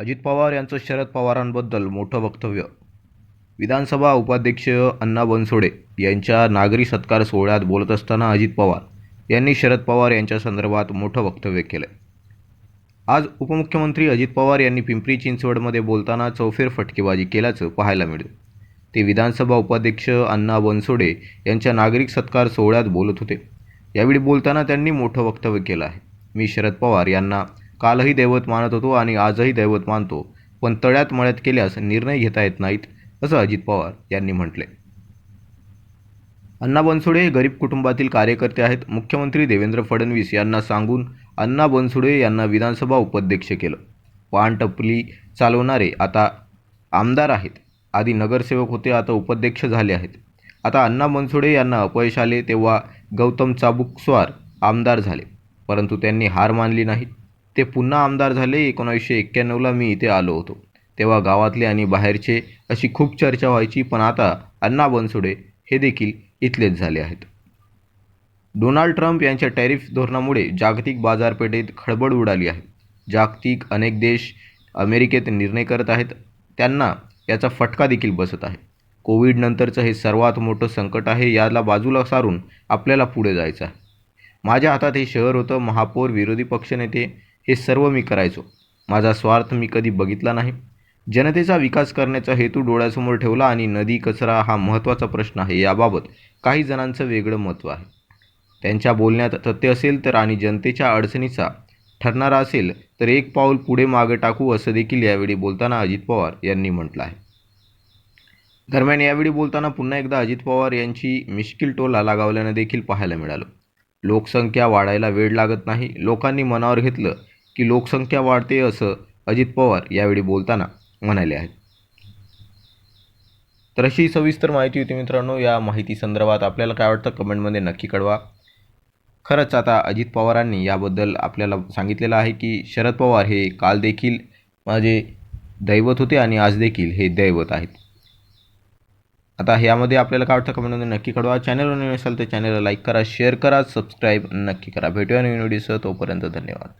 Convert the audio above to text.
अजित पवार यांचं शरद पवारांबद्दल मोठं वक्तव्य. विधानसभा उपाध्यक्ष अण्णा बनसोडे यांच्या नागरी सत्कार सोहळ्यात बोलत असताना अजित पवार यांनी शरद पवार यांच्या संदर्भात मोठं वक्तव्य केलं. आज उपमुख्यमंत्री अजित पवार यांनी पिंपरी चिंचवडमध्ये बोलताना चौफेर फटकेबाजी केल्याचं पाहायला मिळतं. ते विधानसभा उपाध्यक्ष अण्णा बनसोडे यांच्या नागरिक सत्कार सोहळ्यात बोलत होते. यावेळी बोलताना त्यांनी मोठं वक्तव्य केलं आहे. मी शरद पवार यांना कालही दैवत मानत होतो आणि आजही दैवत मानतो पण तळ्यात मळ्यात केल्यास निर्णय घेता येत नाहीत असं अजित पवार यांनी म्हटले. अण्णा बनसोडे हे गरीब कुटुंबातील कार्यकर्ते आहेत मुख्यमंत्री देवेंद्र फडणवीस यांना सांगून अण्णा बनसोडे यांना विधानसभा उपाध्यक्ष केलं. पान टपली चालवणारे आता आमदार आहेत आधी नगरसेवक होते आता उपाध्यक्ष झाले आहेत. आता अण्णा बनसोडे यांना अपयश आले तेव्हा गौतम चाबुकस्वार आमदार झाले परंतु त्यांनी हार मानली नाही ते पुन्हा आमदार झाले एकोणावीसशे एक्क्याण्णवला मी इथे आलो होतो. तेव्हा गावातले आणि बाहेरचे अशी खूप चर्चा व्हायची पण आता अण्णा बनसोडे हे देखील इथलेच झाले आहेत. डोनाल्ड ट्रम्प यांच्या टॅरिफ धोरणामुळे जागतिक बाजारपेठेत खळबळ उडाली आहे. जागतिक अनेक देश अमेरिकेत निर्णय करत आहेत. त्यांना याचा फटका देखील बसत आहे. कोविडनंतरचं हे सर्वात मोठं संकट आहे याला बाजूला सारून आपल्याला पुढे जायचं आहे. माझ्या हातात हे शहर होतं महापौर विरोधी पक्षनेते हे सर्व मी करायचो. माझा स्वार्थ मी कधी बघितला नाही. जनतेचा विकास करण्याचा हेतू डोळ्यासमोर ठेवला आणि नदी कचरा हा महत्त्वाचा प्रश्न आहे. याबाबत काही जणांचं वेगळं महत्त्व आहे. त्यांच्या बोलण्यात तथ्य असेल तर आणि जनतेच्या अडचणीचा ठरणारा असेल तर एक पाऊल पुढे मागे टाकू असं देखील यावेळी बोलताना अजित पवार यांनी म्हटलं आहे. दरम्यान यावेळी बोलताना पुन्हा एकदा अजित पवार यांची मिश्किल टोला लागावल्यानं देखील पाहायला मिळालं. लोकसंख्या वाढायला वेळ लागत नाही. लोकांनी मनावर घेतलं की लोकसंख्या वाढते असं अजित पवार यावेळी बोलताना म्हणाले आहेत. तर अशी सविस्तर माहिती होती मित्रांनो. या माहिती संदर्भात आपल्याला काय वाटतं कमेंटमध्ये नक्की कळवा. खरंच आता अजित पवारांनी याबद्दल आपल्याला सांगितलेलं आहे की शरद पवार हे काल देखील माझे दैवत होते आणि आज देखील हे दैवत आहेत. आता ह्यामध्ये आपल्याला काय वाटतं कमेंटमध्ये नक्की कळवा. चॅनलवर नवीन असाल तर चॅनलला लाईक करा शेअर करा सबस्क्राईब नक्की करा. भेटूया नवीन व्हिडिओसह. तोपर्यंत धन्यवाद.